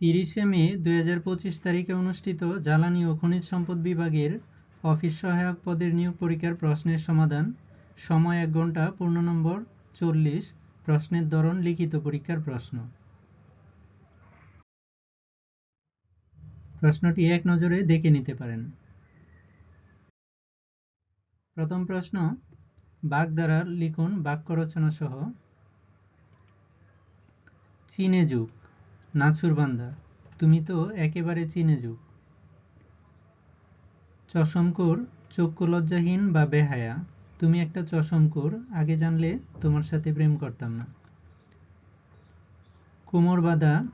তিরিশে মে দু হাজার পঁচিশ তারিখে অনুষ্ঠিত জ্বালানি ও খনিজ সম্পদ বিভাগের অফিস সহায়ক পদের নিয়োগ পরীক্ষার প্রশ্নের সমাধান। সময় এক ঘণ্টা পূর্ণ নম্বর চল্লিশ। প্রশ্নের ধরন, লিখিত পরীক্ষার প্রশ্ন। প্রশ্নটি এক নজরে দেখে নিতে পারেন। প্রথম প্রশ্ন বাগ দ্বারা লিখুন বাক্য রচনা সহ। চীনে যুগ। নাছুরবান্দা তুমি তো একেবারে চীনে যুগ। চশমকুর চক্ষু লজ্জাহীন বা বেহায়া, তুমি একটা চশমকুর আগে জানলে তোমার সাথে প্রেম করতাম না। কোমর বাঁধা,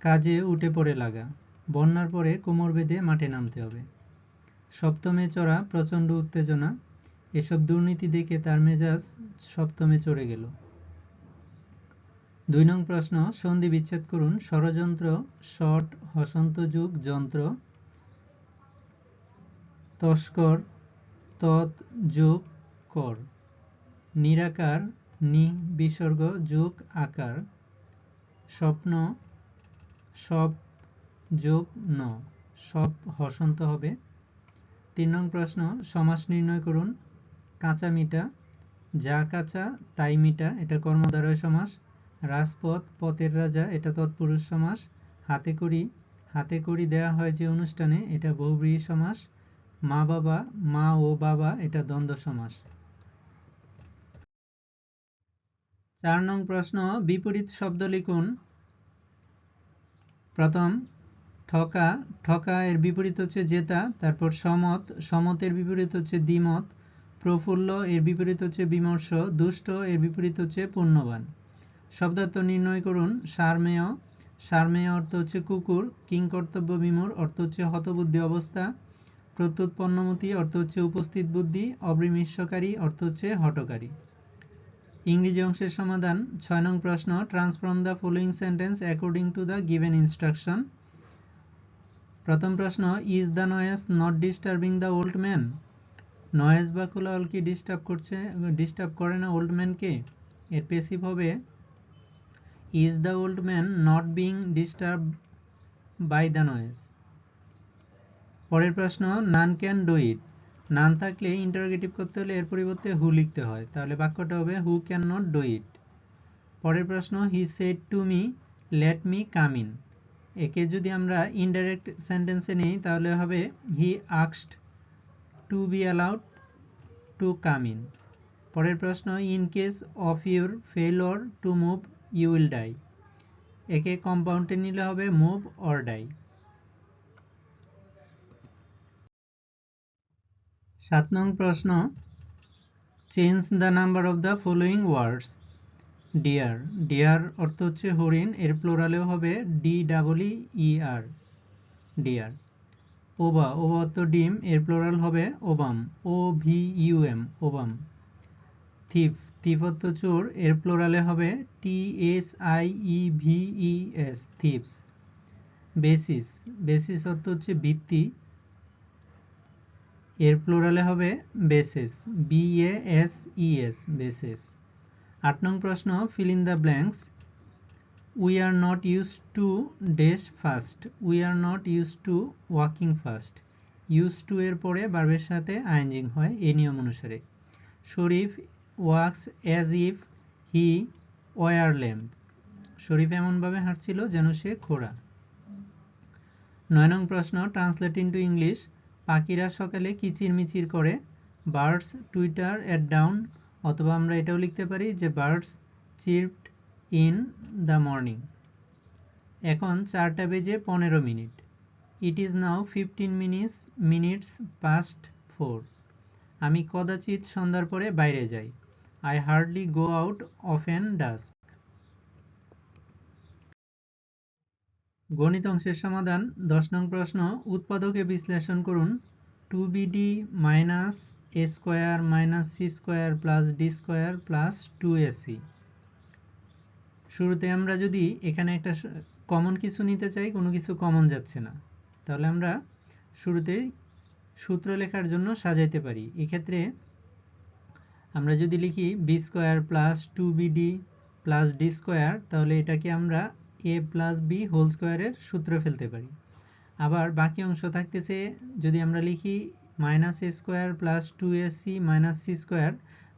কাজে উঠে পড়ে লাগা, বন্যার পরে কোমর বেঁধে মাঠে নামতে হবে। সপ্তমে চড়া প্রচণ্ড উত্তেজনা, এসব দুর্নীতি দেখে তার মেজাজ সপ্তমে চড়ে গেল। দুই নং প্রশ্ন, সন্ধি বিচ্ছেদ করুন, ষড়যন্ত্র, শট, হসন্ত যুগ, যন্ত্র, তস্কর, তৎ, যোগ, কর, নিরাকার, নি, বিসর্গ, যোগ, আকার, স্বপ্ন, সব, যোগ, ন, সব হসন্ত হবে। তিন নং প্রশ্ন, সমাস নির্ণয় করুন, কাঁচা মিটা, যা কাঁচা, তাই মিটা, এটা কর্মদ্বারয় সমাস। রাজপথ, পথের রাজা, এটা তৎপুরুষ সমাস। হাতে করি হাতে করি দেয়া হয় যে অনুষ্ঠানে, এটা বহুব্রীহি সমাস। মা বাবা, মা ও বাবা, এটা দ্বন্দ্ব সমাস। চার নং প্রশ্ন, বিপরীত শব্দ লিখুন। প্রথম, ঠকা। ঠকা এর বিপরীত হচ্ছে জেতা, তারপর সমত। সমতের বিপরীত হচ্ছে দ্বিমত। প্রফুল্ল এর বিপরীত হচ্ছে বিমর্ষ। দুষ্ট এর বিপরীত হচ্ছে পুণ্যবান। শব্দার্থ নির্ণয় করুন, সারমেয়। সারমেয় অর্থ হচ্ছে কুকুর কিংকর্তব্য বিমূর, অর্থ হচ্ছে হতবুদ্ধি অবস্থা। প্রত্যুৎ পণ্যমতি অর্থ হচ্ছে উপস্থিত বুদ্ধি অবৃমিশ্বকারী অর্থ হচ্ছে হটকারী। ইংরেজি অংশের সমাধান, ছয় নং প্রশ্ন transform the following sentence according to the given instruction প্রথম প্রশ্ন is the noise not disturbing the old man noise বা কোলাহল কি ডিস্টার্ব করছে ডিস্টার্ব করে না ওল্ড ম্যানকে এর পেসিভ হবে is the old man not being disturbed by the noise পরের প্রশ্ন নান ক্যান ডু ইট নান থাকলে ইন্টারোগেটিভ করতে হলে এর পরিবর্তে হু লিখতে হয়। তাহলে বাক্যটা হবে who can not do it পরের প্রশ্ন he said to me let me come in একে যদি আমরা ইনডাইরেক্ট সেন্টেন্সে নিই, তাহলে হবে he আক্সড to be allowed to come in পরের প্রশ্ন in case of your failure to move you die একে কম্পাউন্ডে নিলে হবে মুভ অর ডাই সাত নং প্রশ্ন change the number of the following words deer deer অর্থ হচ্ছে হরিণ, এর প্লোরালেও হবে D double E R deer ova ova অর্থ ডিম, এর প্লোরাল হবে ovum O V U M ovum. Thief thief চোর এর প্লোরালে হবে T S I E V E S thieves basis basis অর্থ হচ্ছে ভিত্তি। এর প্লোরালে হবে bases B A S E S bases আট নং প্রশ্ন fill in the blanks we are not used to dress first we are not used to walking first used to এর পরে বার্বের সাথে আইনজিং হয়, এই নিয়ম অনুসারে। Sharif walks as if he were lame Sharif এমনভাবে হাঁটছিল যেন সে খোড়া নয় নং প্রশ্ন ট্রান্সলেট ইন্টু ইংলিশ পাখিরা সকালে কিচিরমিচির করে? বার্ডস টুইটার অ্যাট ডাউন অথবা আমরা এটাও লিখতে পারি যে birds chirped in the morning এখন চারটা বেজে পনেরো minute. It is now fifteen minutes minutes past four আমি কদাচিৎ সন্ধ্যার পরে বাইরে যাই। Hardly go out of an dusk গণিত অংশের সমাধান, দশ নং প্রশ্ন, উৎপাদকে বিশ্লেষণ করুন। Two BD minus A square minus C square plus D square plus two AC শুরুতে আমরা যদি এখানে একটা কমন কিছু নিতে চাই, কোনো কিছু কমন যাচ্ছে না। তাহলে আমরা শুরুতেই সূত্র লেখার জন্য সাজাইতে পারি। এক্ষেত্রে আমরা যদি লিখি B square plus two BD plus D square তাহলে এটাকে আমরা এ প্লাস বি হোল স্কোয়ারের সূত্র ফেলতে পারি। আবার বাকি অংশ থাকতেছে যদি আমরা লিখি minus A square plus two A C minus C square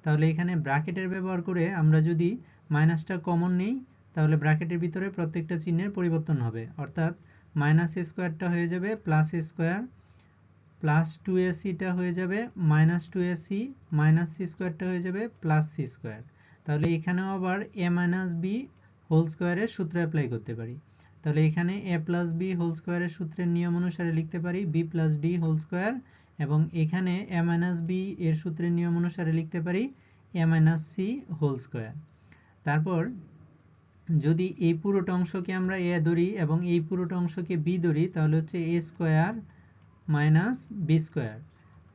তাহলে এখানে ব্র্যাকেটের ব্যবহার করে আমরা যদি মাইনাসটা কমন নিই, তাহলে ব্র্যাকেটের ভিতরে প্রত্যেকটা চিহ্নের পরিবর্তন হবে। অর্থাৎ মাইনাস এ স্কোয়ারটা হয়ে যাবে plus A square plus two A সিটা হয়ে যাবে minus two A C minus C স্কোয়ারটা হয়ে যাবে প্লাস সি স্কোয়ার তাহলে এখানেও আবার এ মাইনাস বি হোল স্কোয়ারের সূত্র অ্যাপ্লাই করতে পারি। তাহলে এখানে এ প্লাস বি হোল স্কোয়ারের সূত্রের নিয়ম অনুসারে লিখতে পারি B plus D whole square এবং এখানে এ মাইনাস বি এর সূত্রের নিয়ম অনুসারে লিখতে পারি A minus C whole square তারপর যদি এই পুরোটা অংশকে আমরা এ ধরি এবং এই পুরোটা অংশকে বি ধরি, তাহলে হচ্ছে A square minus B square.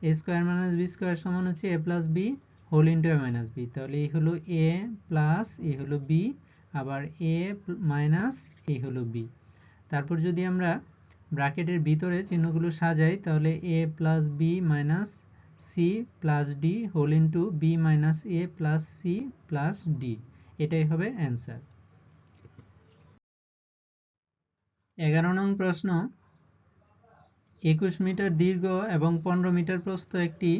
A square minus B square সমান হচ্ছে A plus B whole into A minus B তাহলে এই হলো এ প্লাস এই হলো বি আবার এ মাইনাস এই হলো বি তারপর যদি আমরা ব্র্যাকেটের ভিতরে চিহ্নগুলো সাজাই, তাহলে A plus B minus C plus D whole into B minus A plus C plus D এটাই হবে অ্যান্সার এগারো নং প্রশ্ন একুশ মিটার দীর্ঘ এবং পনেরো মিটার প্রস্থ একটি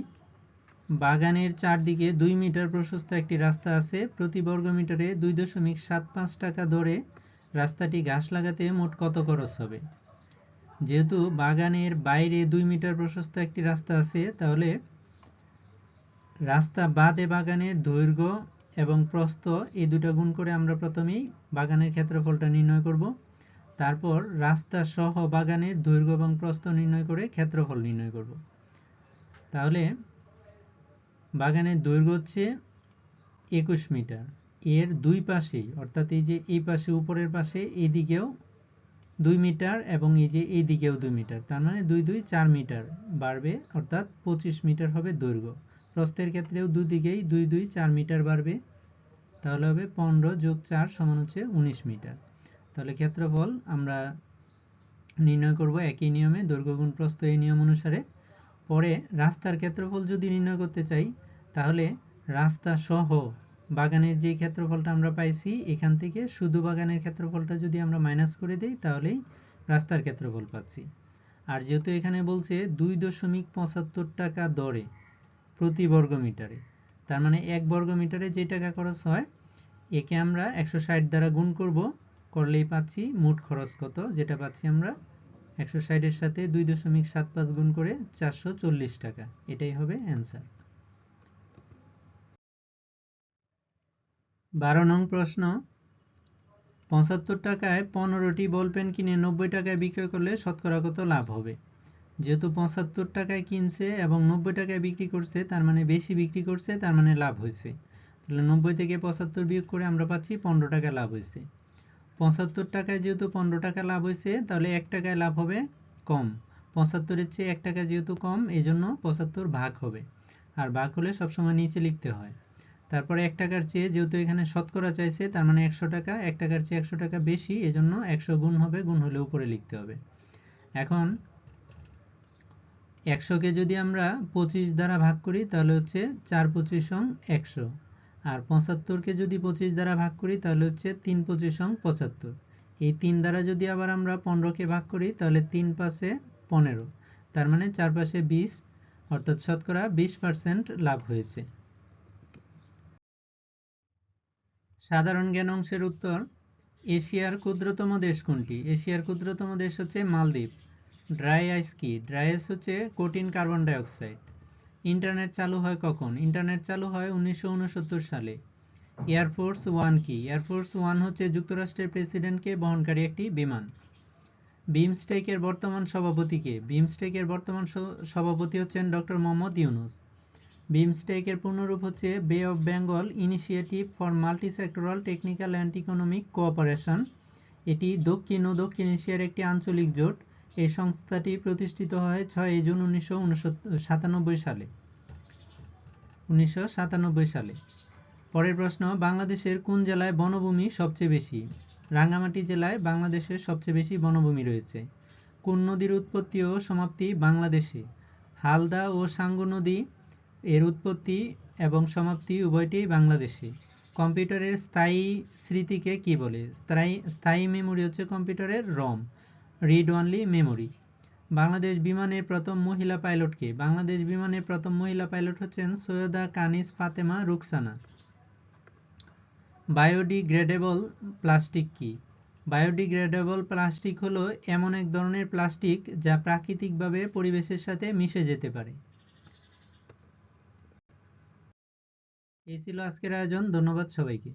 বাগানের চারদিকে দুই মিটার প্রশস্ত একটি রাস্তা আছে। প্রতি বর্গ মিটারে দুই দশমিক সাত পাঁচ টাকা দরে রাস্তাটি ঘাস লাগাতে মোট কত খরচ হবে? যেহেতু বাগানের বাইরে দুই মিটার প্রশস্ত একটি রাস্তা আছে, তাহলে রাস্তা বাদে বাগানের দৈর্ঘ্য এবং প্রস্থ এই দুটো গুণ করে আমরা প্রথমেই বাগানের ক্ষেত্রফলটা নির্ণয় করব। তারপর রাস্তা সহ বাগানের দৈর্ঘ্য এবং প্রস্থ নির্ণয় করে ক্ষেত্রফল নির্ণয় করব। তাহলে বাগানের দৈর্ঘ্য হচ্ছে একুশ মিটার। এর দুই পাশেই, অর্থাৎ এই যে এই পাশে উপরের পাশে এইদিকেও দুই মিটার এবং এই যে এই দিকেও দুই মিটার। তার মানে দুই দুই চার মিটার বাড়বে, অর্থাৎ পঁচিশ মিটার হবে দৈর্ঘ্য। প্রস্থের ক্ষেত্রেও দুদিকেই দুই দুই চার মিটার বাড়বে। তাহলে হবে পনেরো যোগ চার সমান হচ্ছে উনিশ মিটার। তাহলে ক্ষেত্রফল আমরা নির্ণয় করব একই নিয়মে দৈর্ঘ্যগুণ প্রস্থ এই নিয়ম অনুসারে। পরে রাস্তার ক্ষেত্রফল যদি নির্ণয় করতে চাই, তাহলে রাস্তা সহ বাগানের যে ক্ষেত্রফলটা আমরা পাইছি, এখান থেকে শুধু বাগানের ক্ষেত্রফলটা যদি আমরা মাইনাস করে দিই, তাহলেই রাস্তার ক্ষেত্রফল পাচ্ছি। আর যেহেতু এখানে বলছে দুই দশমিক পঁচাত্তর টাকা দরে প্রতি বর্গ মিটারে তার মানে এক বর্গ মিটারে যে টাকা খরচ হয়, একে আমরা একশো ষাট দ্বারা গুণ করব। করলেই পাচ্ছি, মোট খরচ কত? যেটা পাচ্ছি আমরা একশো ষাটের সাথে দুই দশমিক সাত পাঁচ গুণ করে চারশো চল্লিশ টাকা। এটাই হবে অ্যান্সার। বারো নং প্রশ্ন। পঁচাত্তর টাকায় পনেরোটি বল পেন কিনে নব্বই টাকায় বিক্রয় করলে শতকরা কত লাভ হবে? যেহেতু পঁচাত্তর টাকায় কিনছে এবং নব্বই টাকায় বিক্রি করছে, তার মানে বেশি বিক্রি করছে, তার মানে লাভ হয়েছে। তাহলে নব্বই থেকে পঁচাত্তর বিয়োগ করে আমরা পাচ্ছি পনেরো টাকা লাভ হয়েছে। পঁচাত্তর টাকায় যেহেতু পনেরো টাকা লাভ হয়েছে, তাহলে এক টাকায় লাভ হবে কম। পঁচাত্তরের চেয়ে এক টাকা যেহেতু কম এই জন্য পঁচাত্তর ভাগ হবে। আর ভাগ হলে সবসময় নিচে লিখতে হয়। তারপরে এক টাকার চেয়ে যেহেতু এখানে শতকরা চাইছে, তার মানে একশো টাকা, এক টাকার চেয়ে একশো টাকা বেশি, এজন্য একশো গুণ হবে, গুণ হলে উপরে লিখতে হবে। এখন একশোকে যদি আমরা পঁচিশ দ্বারা ভাগ করি, তাহলে হচ্ছে চার পঁচিশ সং একশো। আর পঁচাত্তরকে যদি পঁচিশ দ্বারা ভাগ করি, তাহলে হচ্ছে তিন পঁচিশ সং পঁচাত্তর। এই তিন দ্বারা যদি আবার আমরা পনেরোকে ভাগ করি, তাহলে তিন পাশে পনেরো। তার মানে চার পাশে বিশ, অর্থাৎ শতকরা বিশ পার্সেন্ট লাভ হয়েছে। সাধারণ জ্ঞান অংশের উত্তর, এশিয়ার ক্ষুদ্রতম দেশ কোনটি? এশিয়ার ক্ষুদ্রতম দেশ হচ্ছে মালদ্বীপ। ড্রাই আইস কি? ড্রাই আইস হচ্ছে কঠিন কার্বন ডাইঅক্সাইড। ইন্টারনেট চালু হয় কখন? ইন্টারনেট চালু হয় উনিশশো উনসত্তর সালে। এয়ারফোর্স ওয়ান কি? এয়ারফোর্স ওয়ান হচ্ছে যুক্তরাষ্ট্রের প্রেসিডেন্টকে বহনকারী একটি বিমান। বিমস্টেকের বর্তমান সভাপতি কে? বিমস্টেকের বর্তমান সভাপতি হচ্ছেন ডক্টর মোহাম্মদ ইউনুস। বিমস্টেকের পূর্ণরূপ হচ্ছে Bay of Bengal initiative for multi sectoral technical and economic cooperation এটি দক্ষিণ ও দক্ষিণ এশিয়ার একটি আঞ্চলিক জোট। এই সংস্থাটি প্রতিষ্ঠিত হয় ছয় জুন উনিশশো সাতানব্বই সালে। উনিশশো সাতানব্বই সালে। পরের প্রশ্ন, বাংলাদেশের কোন জেলায় বনভূমি সবচেয়ে বেশি? রাঙ্গামাটি জেলায় বাংলাদেশের সবচেয়ে বেশি বনভূমি রয়েছে। কোন নদীর উৎপত্তি ও সমাপ্তি বাংলাদেশে? হালদা ও সাঙ্গু নদী এর উৎপত্তি এবং সমাপ্তি উভয়টি বাংলাদেশে। কম্পিউটারের স্থায়ী স্মৃতিকে কি বলে? স্থায়ী স্থায়ী মেমোরি হচ্ছে কম্পিউটারের ROM. Read only memory Bangladesh বিমানের প্রথম মহিলা পাইলট কে? বাংলাদেশ বিমানের প্রথম মহিলা পাইলট হচ্ছেন সৈয়দা কানিস ফাতেমা রুকসানা। বায়োডিগ্রেডেবল প্লাস্টিক কি? বায়োডিগ্রেডেবল প্লাস্টিক হলো এমন এক ধরনের প্লাস্টিক যা প্রাকৃতিকভাবে পরিবেশের সাথে মিশে যেতে পারে। এই ছিল আজকের আয়োজন, ধন্যবাদ সবাইকে।